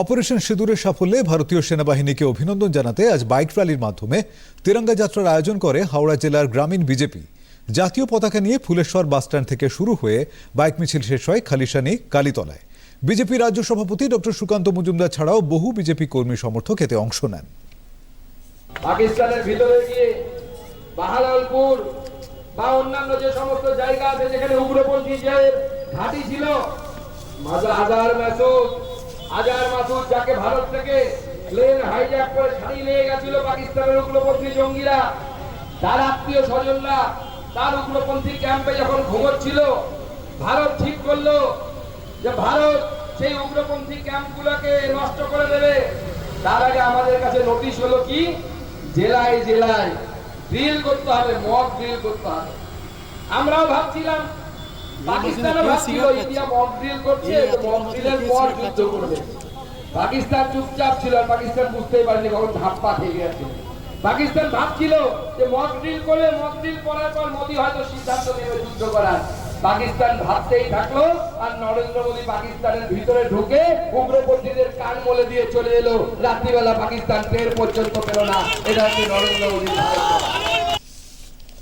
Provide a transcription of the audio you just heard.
Operation সিঁদুরের সাফল্যে ভারতীয় সেনাবাহিনীকে অভিনন্দন জানাতে আজ বাইক র্যালির মাধ্যমে তিরঙ্গা যাত্রার আয়োজন করে হাওড়া জেলার গ্রামীণ বিজেপি। জাতীয় পতাকা নিয়ে ফুলেশ্বর বাসস্ট্যান্ড থেকে শুরু হয়ে বাইক মিছিল শেষ হয় খালিশানি কালীতলায়। বিজেপি রাজ্য সভাপতি ডক্টর সুকান্ত মজুমদার ছাড়াও বহু বিজেপি কর্মী সমর্থক এতে অংশ নেন। পাকিস্তানের ভিতরে গিয়ে বাহালালপুর বা অন্যান্য যে সমস্ত জায়গা আছে যেখানে উগ্রপন্থী যে ঘাঁটি ছিল মাসুদ আজার মাসুদ যাকে ভারত থেকে প্লেন হাইজ্যাক করে ছাড়িয়ে নিয়ে গেছিল পাকিস্তানের উগ্রপন্থী জঙ্গিরা, তার আত্মীয় স্বজনরা, তার উগ্রপন্থী ক্যাম্পে যখন ঘুমোচ্ছিল ভারত ঠিক করল যে ভারত সেই উগ্রপন্থী ক্যাম্পগুলোকে নষ্ট করে দেবে। তার আগে আমাদের কাছে নোটিশ হলো কি? জেলায় জেলায় ড্রিল করতে হবে মক ড্রিল করতে হবে। আমরাও ভাবছিলাম পাকিস্তান চুপচাপ ছিল আর পাকিস্তান বুঝতেই পারেনি কখন ধাপ্পা খেয়ে গেছে। পাকিস্তান ভাবছিল যে মক ড্রিল করে মক ড্রিল করার পর মোদী হয়তো সিদ্ধান্ত নেবে যুদ্ধ করার। পাকিস্তান ভাবতেই থাকল আর নরেন্দ্র মোদী পাকিস্তানের ভিতরে ঢুকে উগ্রপন্থীদের কান মলে দিয়ে চলে এলো। রাত্রিবেলা পাকিস্তান টের পর্যন্ত পেল না। এটা হচ্ছে নরেন্দ্র ভারত